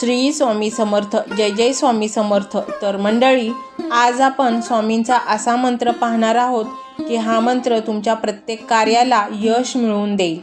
श्री स्वामी समर्थ जय जय स्वामी समर्थ. तर मंडळी आज आपण स्वामींचा असा मंत्र पाहणार आहोत की हा मंत्र तुमच्या प्रत्येक कार्याला यश मिळवून देईल.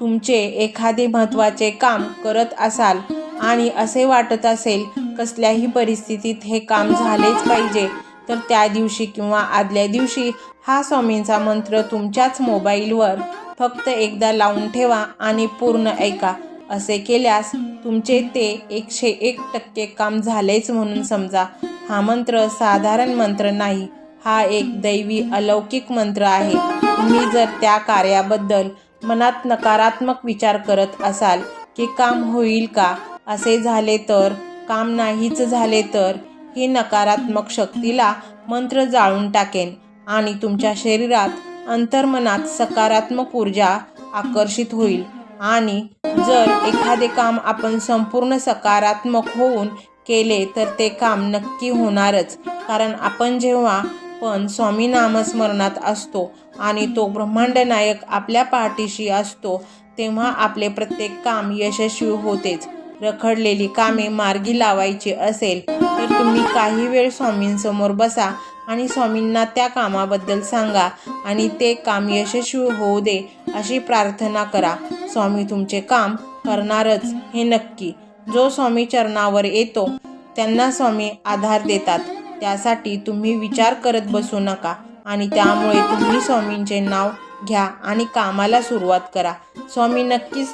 तुमचे एखादे महत्त्वाचे काम करत असाल आणि असे वाटत असेल कसल्याही परिस्थितीत हे काम झालेच पाहिजे तर त्या दिवशी किंवा आदल्या दिवशी हा स्वामींचा मंत्र तुमच्याच मोबाईलवर फक्त एकदा लावून ठेवा आणि पूर्ण ऐका. असे केल्यास तुमचे ते एकशे एक टक्के काम झालेच म्हणून समजा. हा मंत्र साधारण मंत्र नाही हा एक दैवी अलौकिक मंत्र आहे. तुम्ही जर त्या कार्याबद्दल मनात नकारात्मक विचार करत असाल की काम होईल का असे झाले तर काम नाहीच झाले तर ही नकारात्मक शक्तीला मंत्र जाळून टाकेन आणि तुमच्या शरीरात अंतर्मनात सकारात्मक ऊर्जा आकर्षित होईल. आणि जर एखादे काम आपण संपूर्ण सकारात्मक होऊन केले तर ते काम नक्की होणारच. कारण आपण जेव्हा पण स्वामी नामस्मरणात असतो आणि तो ब्रह्मांड नायक आपल्या पाठीशी असतो तेव्हा आपले प्रत्येक काम यशस्वी होतेच. रखडलेली कामे मार्गी लावायची असेल तर तुम्ही काही वेळ स्वामींसमोर बसा आणि स्वामींना त्या कामाबद्दल सांगा आणि ते काम यशस्वी होऊ दे. अशी प्रार्थना करा. स्वामी तुमचे काम करणारच हे नक्की. जो स्वामी चरणावर येतो त्यांना स्वामी आधार देतात. त्यासाठी तुम्ही विचार करत बसू नका आणि त्यामुळे तुम्ही स्वामींचे नाव घ्या आणि कामाला सुरुवात करा. स्वामी नक्कीच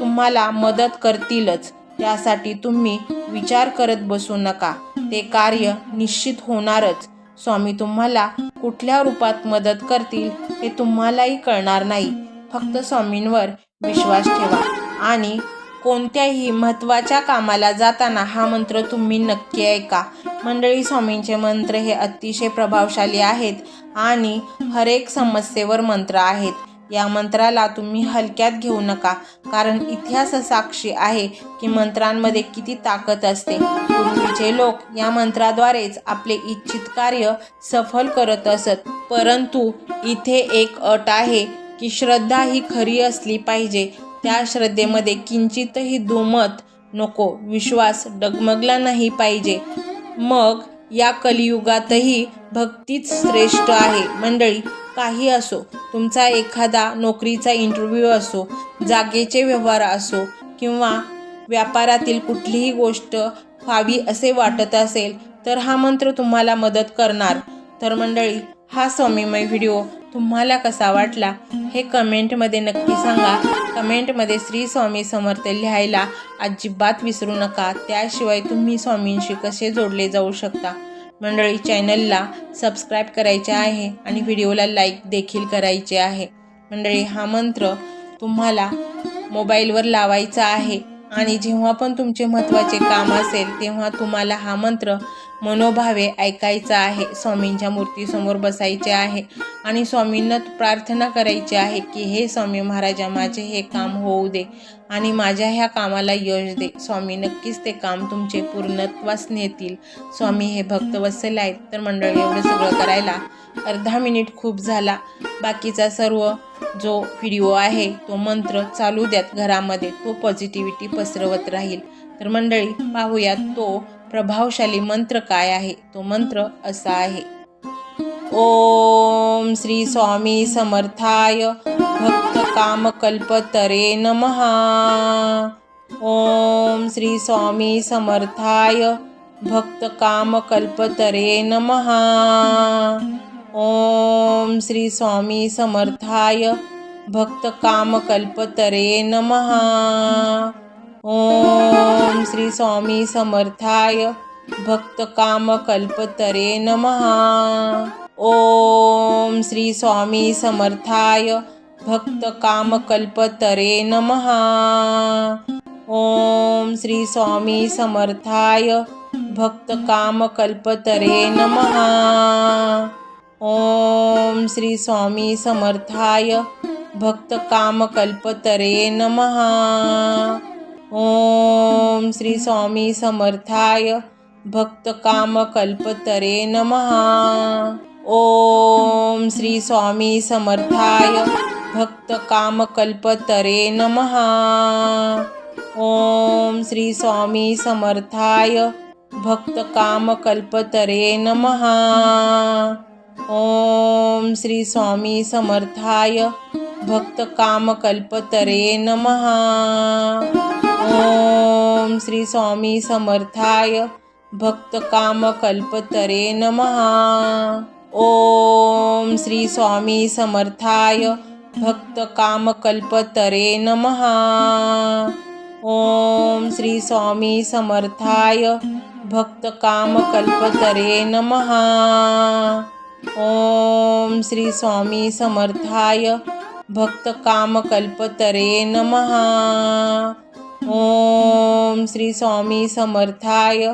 तुम्हाला मदत करतीलच. त्यासाठी तुम्ही विचार करत बसू नका. ते कार्य निश्चित होणारच. स्वामी तुम्हाला कुठल्या रूपात मदत करतील हे तुम्हालाही कळणार नाही. फक्त स्वामींवर विश्वास ठेवा आणि कोणत्याही महत्त्वाच्या कामाला जाताना हा मंत्र तुम्ही नक्की ऐका. मंडळी स्वामींचे मंत्र हे अतिशय प्रभावशाली आहेत आणि हरेक समस्येवर मंत्र आहेत. या मंत्राला तुम्ही हलक्यात घेऊ नका कारण इतिहास साक्षी आहे की मंत्रांमध्ये किती ताकद असते. पूर्वीचे लोक या मंत्राद्वारेच आपले इच्छित कार्य सफल करत असत परंतु इथे एक अट आहे की श्रद्धा ही खरी असली पाहिजे. त्या श्रद्धेमध्ये किंचितही दुमत नको विश्वास डगमगला नाही पाहिजे. मग या कलियुगातही भक्तीच श्रेष्ठ आहे. मंडळी काही असो तुमचा एखादा नोकरीचा इंटरव्ह्यू असो जागेचे व्यवहार असो किंवा व्यापारातील कुठलीही गोष्ट व्हावी असे वाटत असेल तर हा मंत्र तुम्हाला मदत करणार. तर मंडळी हा स्वामीमय व्हिडिओ तुम्हाला कसा वाटला हे कमेंटमध्ये नक्की सांगा. कमेंटमध्ये श्री स्वामी समर्थ लिहायला अजिबात विसरू नका. त्याशिवाय तुम्ही स्वामींशी कसे जोडले जाऊ शकता? मंडळी चॅनलला सबस्क्राईब करायचे आहे आणि व्हिडिओला लाईक देखील करायचे आहे. मंडळी हा मंत्र तुम्हाला मोबाईलवर लावायचा आहे आणि जेव्हा पण तुमचे महत्त्वाचे काम असेल तेव्हा तुम्हाला हा मंत्र मनोभावे ऐकायचा आहे. स्वामींच्या मूर्तीसमोर बसायचे आहे आणि स्वामींना प्रार्थना करायची आहे की हे स्वामी महाराजा माझे हे काम होऊ दे आणि माझ्या ह्या कामाला यश दे. स्वामी नक्कीच ते काम तुमचे पूर्णत्वास नेतील. स्वामी हे भक्त भक्तवत्सल आहेत. तर मंडळी एवढं सगळं करायला अर्धा मिनिट खूप झाला. बाकीचा सर्व जो व्हिडिओ आहे तो मंत्र चालू द्यात घरामध्ये. तो पॉझिटिव्हिटी पसरवत राहील. तर मंडळी पाहूयात तो प्रभावशाली मंत्र काय आहे? तो मंत्र असा आहे. ओम श्री स्वामी समर्थाय भक्त काम कल्पतरे नमहा ओम श्री स्वामी समर्थाय भक्त काम कल्पतरे नमहा ओम श्री स्वामी समर्थाय भक्त काम कल्पतरे नमहा ओम श्री स्वामी समर्थाय भक्त काम कल्पतरे नमहा ओम श्री स्वामी समर्थाय भक्त काम कल्पतरे नमहा ओम श्री स्वामी समर्थाय भक्त काम कल्पतरे नमहा ओम श्री स्वामी समर्थाय भक्त काम कल्पतरे नमहा ओम श्री स्वामी समर्थाय भक्त काम कल्पतरे ओम श्री स्वामी समर्थाय भक्त काम कल्पतरे ओम श्री स्वामी समर्थाय भक्त काम कल्पतरे नमः। ओम श्री स्वामी समर्थाय भक्त काम कल्पतरे नमः। ओम श्री स्वामी समर्थाय भक्त काम कल्पतरे नमः। ओम श्री स्वामी समर्थाय भक्त काम कल्पतरे नमः। ओम श्री स्वामी समर्थाय भक्त काम कल्पतरे नमः। ओम श्री स्वामी समर्थाय भक्त काम कल्पतरे नमः। ओम श्री स्वामी समर्थाय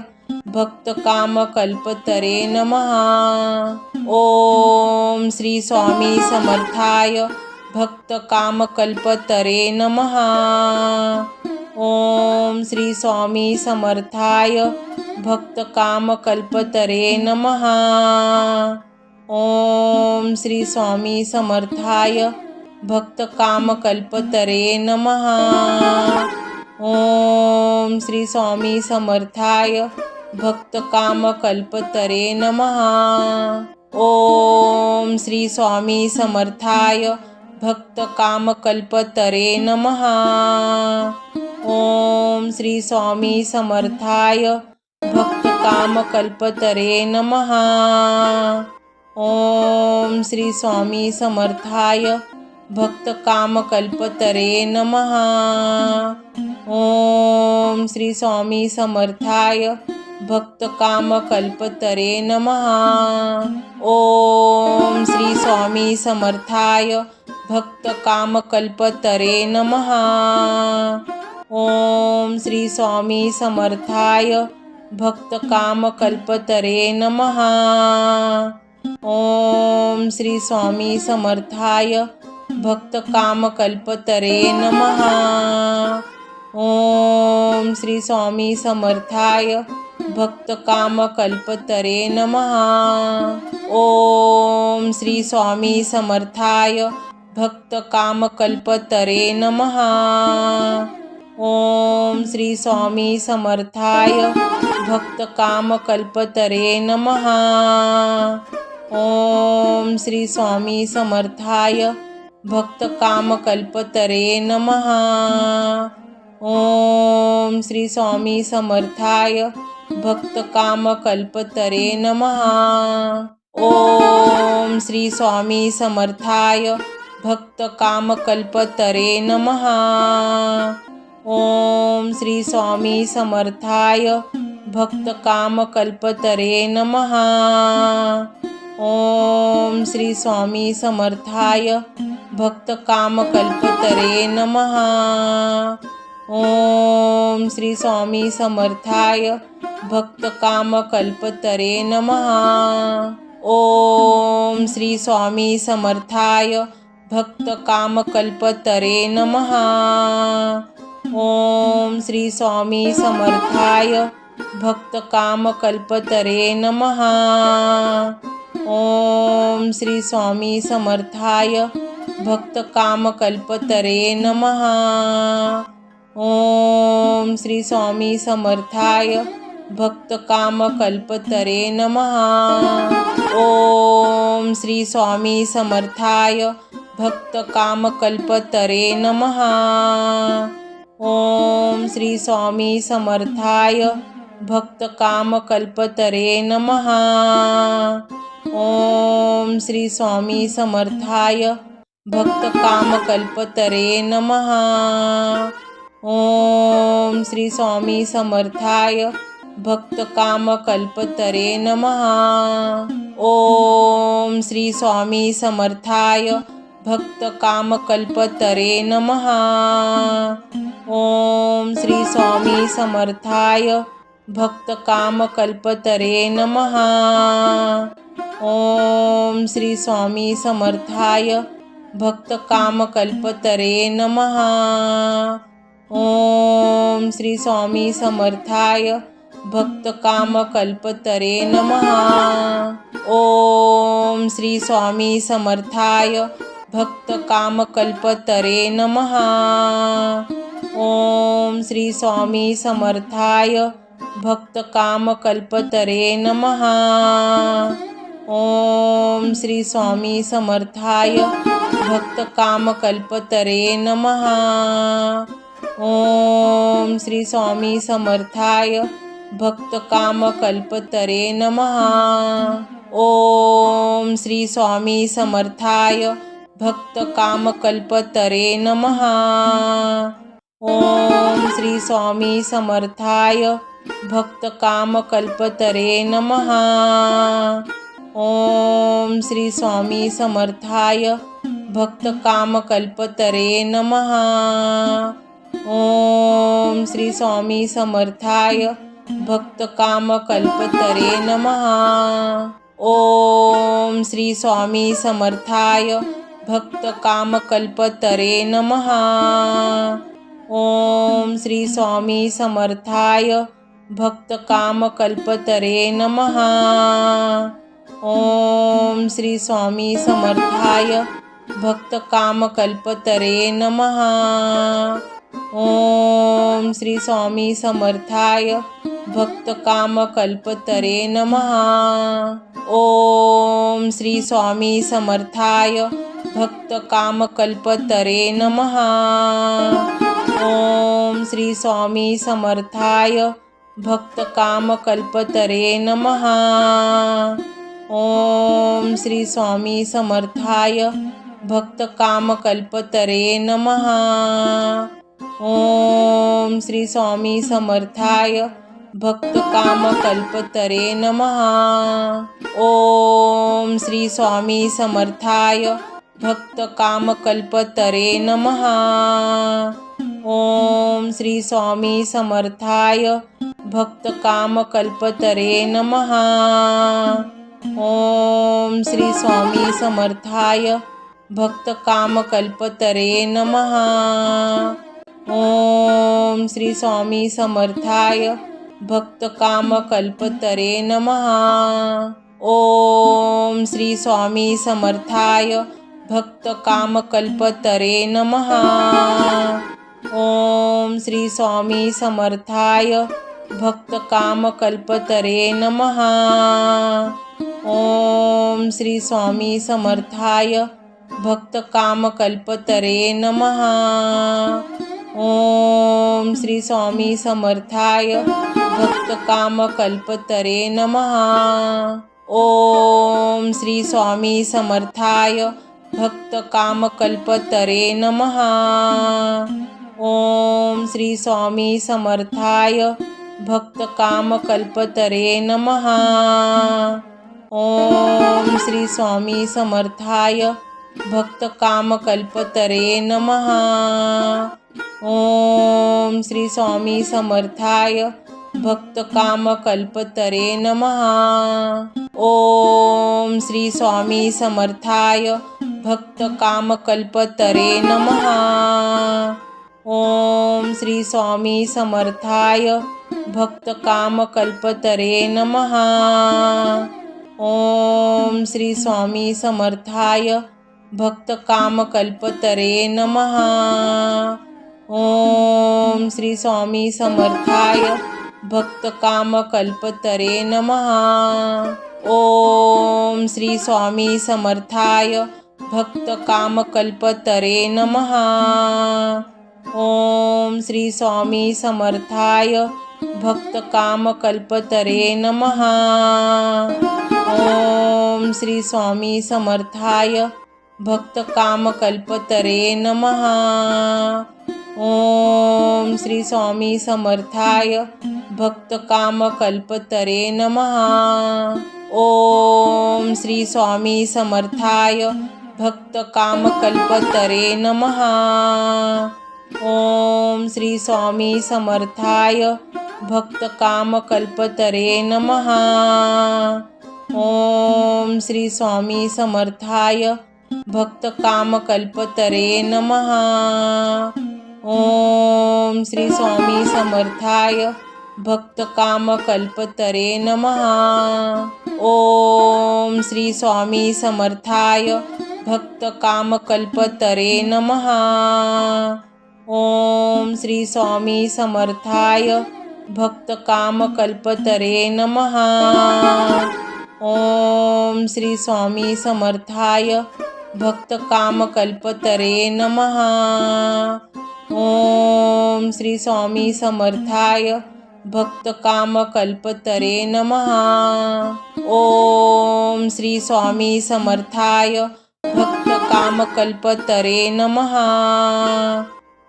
भक्त काम कल्पतरे नमः। ओम श्री स्वामी समर्थाय भक्त काम कल्पतरे नमः। ओम श्री स्वामी समर्थाय भक्त काम कल्पतरे नमः। ओम श्री स्वामी समर्थाय भक्त काम कल्पतरे नमः। ओम श्री स्वामी समर्थाय भक्त काम कल्पतरे नमः। ओम श्री स्वामी समर्थाय भक्त काम कल्पतरे नमः। ओम श्री स्वामी समर्थाय भक्त काम कल्पतरे नमः। ओम श्री स्वामी समर्थाय भक्त काम कल्पतरे नमः। ओम श्री स्वामी समर्थाय भक्त काम कल्पतरे नमः। ओम श्री स्वामी समर्थाय भक्त काम कल्पतरे नमः। ओम श्री स्वामी समर्थाय भक्त काम कल्पतरे नमः। ओम श्री स्वामी समर्थाय भक्त काम कल्पतरे नमः। ओम श्री स्वामी समर्थाय भक्त काम कल्पतरे नमः। ओम श्री स्वामी समर्थाय भक्त काम कल्पतरे नमः। ओम श्री स्वामी समर्थाय भक्त काम कल्पतरे नमः। ओम श्री स्वामी समर्थाय भक्त काम कल्पतरे नमः। ओम श्री स्वामी समर्थाय भक्त काम कल्पतरे नमः। ओम श्री स्वामी समर्थाय भक्त काम कल्पतरे नमः। ओम श्री स्वामी समर्थाय भक्त काम कल्पतरे नमः। ओम श्री स्वामी समर्थाय भक्त काम कल्पतरे नमः। ओम श्री स्वामी समर्थाय भक्तकामकल्पतरे कल्पतरे नमः। ओम श्री स्वामी समर्थाय भक्तकामकल्पतरे कल्पतरे नमः। ओम श्री स्वामी समर्थाय भक्तकामकल्पतरे कल्पतरे नमः। ओम श्री स्वामी समर्थाय भक्तकामकल्पतरे कल्पतरे नमः। ओम श्री स्वामी समर्थाय भक्त काम कल्पतरे नमः। ओम श्री स्वामी समर्थाय भक्त काम कल्पतरे नमः। ओम श्री स्वामी समर्थाय भक्त काम कल्पतरे नमः। ओम श्री स्वामी समर्थाय भक्त काम कल्पतरे नमः। ओम श्री स्वामी समर्थाय भक्त काम कल्पतरे नमः। ओम श्री स्वामी समर्थाय भक्त काम कल्पतरे नमः। ओम श्री स्वामी समर्थाय भक्त काम कल्पतरे नमः। ओम श्री स्वामी समर्थाय भक्त काम कल्पतरे नमः। ओम श्री स्वामी समर्थाय भक्त काम कल्पतरे नमः। ओम श्री स्वामी समर्थाय भक्त काम कल्पतरे नमः। ओम श्री स्वामी समर्थाय भक्त काम कल्पतरे नमः। ओम श्री स्वामी समर्थाय भक्त काम कल्पतरे नमः। ओम श्री स्वामी समर्थाय भक्त काम कल्पतरे नमः। ओम श्री स्वामी समर्थाय भक्त काम कल्पतरे नमः। ओम श्री स्वामी समर्थाय भक्त काम कल्पतरे नमः। ओम श्री स्वामी समर्थाय भक्त काम कल्पतरे नमः। ओम श्री स्वामी समर्थाय भक्त काम कल्पतरे नमः. ओम श्री स्वामी समर्थाय भक्त काम कल्पतरे नमः. ओम श्री स्वामी समर्थाय भक्त काम कल्पतरे नमः. ओम श्री स्वामी समर्थाय भक्त काम कल्पतरे नमः. ओम श्री स्वामी समर्थाय भक्त काम कल्पतरे नमः। ओम श्री स्वामी समर्थाय भक्त काम कल्पतरे नमः। ओम श्री स्वामी समर्थाय भक्त काम कल्पतरे नमः। ओम श्री स्वामी समर्थाय भक्त काम कल्पतरे नमः। ओम श्री स्वामी समर्थाय भक्त काम कल्पतरे नमः। ओम श्री स्वामी समर्थाय भक्त काम कल्पतरे नमः। ओम श्री स्वामी समर्थाय भक्त काम कल्पतरे नमः। ओम श्री स्वामी समर्थाय भक्त काम कल्पतरे नमः। ओम श्री स्वामी समर्थाय भक्त काम कल्पतरे नमः। ओम श्री स्वामी समर्थाय भक्त काम कल्पतरे नमः। ओम श्री स्वामी समर्थाय भक्त काम कल्पतरे नमः। ओम श्री स्वामी समर्थाय भक्त काम कल्पतरे नमः। ओम श्री स्वामी समर्थाय भक्त काम कल्पतरे नमः। ओम श्री स्वामी समर्थाय भक्त काम कल्पतरे नमः। ओम श्री स्वामी समर्थाय भक्त काम कल्पतरे नमः। ओम श्री स्वामी समर्थाय भक्त काम कल्पतरे नमः। ओम श्री स्वामी समर्थाय भक्त काम कल्पतरे नमः। ओम श्री स्वामी समर्थाय भक्त काम कल्पतरे नमः। ओम श्री स्वामी समर्थाय भक्त काम कल्पतरे नमः। ओम श्री स्वामी समर्थाय भक्त काम कल्पतरे नमः। ओम श्री स्वामी समर्थाय. भक्त काम कल्पतरे नमः. ओम श्री स्वामी समर्थाय. भक्त काम कल्पतरे नमः. ओम श्री स्वामी समर्थाय. भक्त काम कल्पतरे नमः. ओम श्री स्वामी समर्थाय. भक्त काम कल्पतरे नमः. ओम श्री स्वामी समर्थाय भक्त काम कल्पतरे नमः। ओम श्री स्वामी समर्थाय भक्त काम कल्पतरे नमः। ओम श्री स्वामी समर्थाय भक्त काम कल्पतरे नमः। ओम श्री स्वामी समर्थाय भक्त काम कल्पतरे नमः। ओम श्री स्वामी समर्थाय भक्त काम कल्पतरे नमः। ओम श्री स्वामी समर्थाय भक्त काम कल्पतरे नमः। ओम श्री स्वामी समर्थाय भक्त काम कल्पतरे नमः। ओम श्री स्वामी समर्थाय भक्त काम कल्पतरे नमः। ओम श्री स्वामी समर्थाय भक्त काम कल्पतरे नमः। ओम श्री स्वामी समर्थाय भक्त काम कल्पतरे नमः।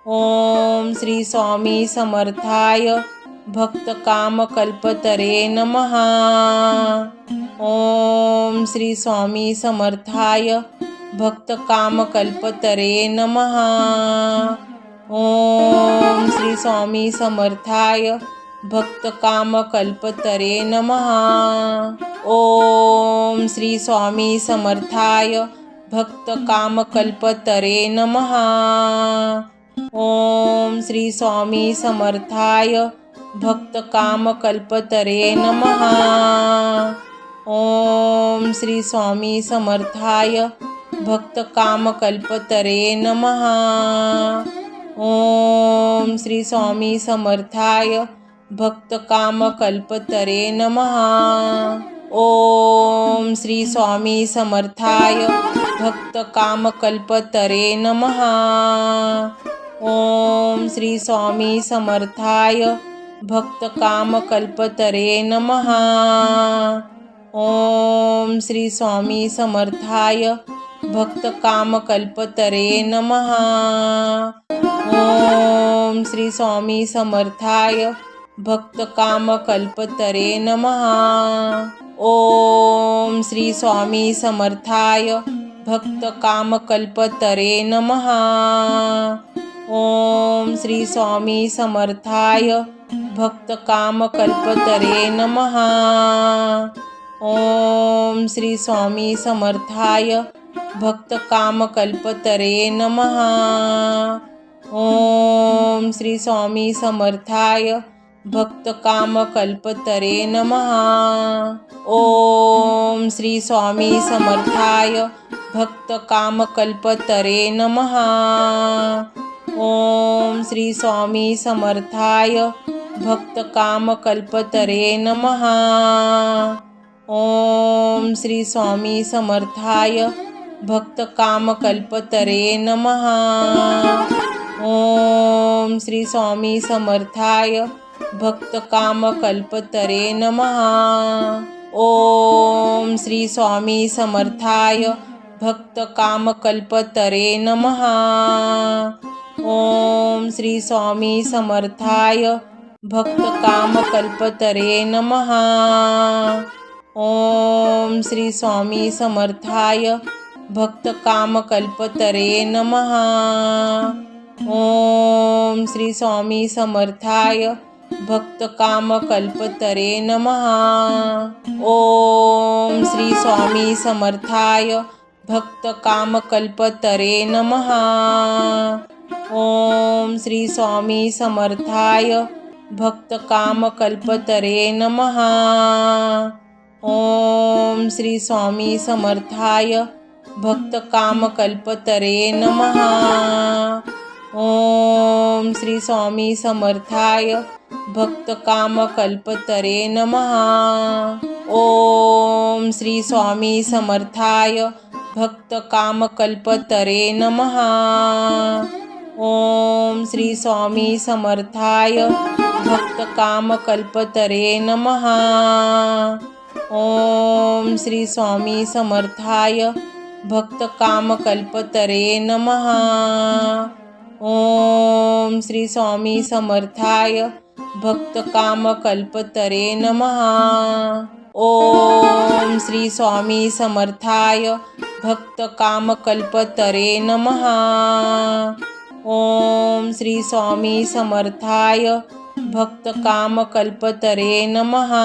ओम श्री स्वामी समर्थाय भक्त काम कल्पतरे नमः। ओम श्री स्वामी समर्थाय भक्त काम कल्पतरे नमः। ओम श्री स्वामी समर्थाय भक्त काम कल्पतरे नमः। ओम श्री स्वामी समर्थाय भक्त काम कल्पतरे नमः। ओम श्री स्वामी समर्थाय भक्त काम कल्पतरे नमः। ओम श्री स्वामी समर्थाय भक्त काम कल्पतरे नमः। ओम श्री स्वामी समर्थाय भक्त काम कल्पतरे नमः। ओम श्री स्वामी समर्थाय भक्त काम कल्पतरे नमः। ओम श्री स्वामी समर्थाय भक्त काम कल्पतरे नमः। ओम श्री स्वामी समर्थाय भक्त काम कल्पतरे नमः। ओम श्री स्वामी समर्थाय भक्त काम कल्पतरे नमः। ओम श्री स्वामी समर्थाय भक्त काम कल्पतरे नमः। ओम श्री स्वामी समर्थाय भक्त काम कल्पतरे नमः। ओम श्री स्वामी समर्थाय भक्त काम कल्पतरे नमः। ओम श्री स्वामी समर्थाय भक्त काम कल्पतरे नमः। ओम श्री स्वामी समर्थाय भक्त काम कल्पतरे नमः। ओम श्री स्वामी समर्थाय भक्त काम कल्पतरे नमः। ओम श्री स्वामी समर्थाय भक्त काम कल्पतरे नमः। ओम श्री स्वामी समर्थाय भक्त काम कल्पतरे नमः। ओम श्री स्वामी समर्थाय भक्त काम कल्पतरे नमः। ओम श्री स्वामी समर्थाय भक्त काम कल्पतरे नमः। ओम श्री स्वामी समर्थाय भक्त काम कल्पतरे नमः। ओम श्री स्वामी समर्थाय भक्त काम कल्पतरे नमः। ओम श्री स्वामी समर्थाय भक्त काम कल्पतरे नमः। ओम श्री स्वामी समर्थाय भक्त काम कल्पतरे नमः। ओम श्री स्वामी समर्थाय भक्त काम कल्पतरे नमः। ओम श्री स्वामी समर्थाय भक्त काम कल्पतरे नमः। ओम श्री स्वामी समर्थाय भक्त काम कल्पतरे नमः। ओम श्री स्वामी समर्थाय भक्त काम कल्पतरे नमः। ओम श्री स्वामी समर्थाय भक्त काम कल्पतरे नमः। ओम श्री स्वामी समर्थाय भक्त काम कल्पतरे नमः। ओम श्री स्वामी समर्थाय भक्त काम कल्पतरे नमः। ओम श्री स्वामी समर्थाय भक्त काम कल्पतरे नमः।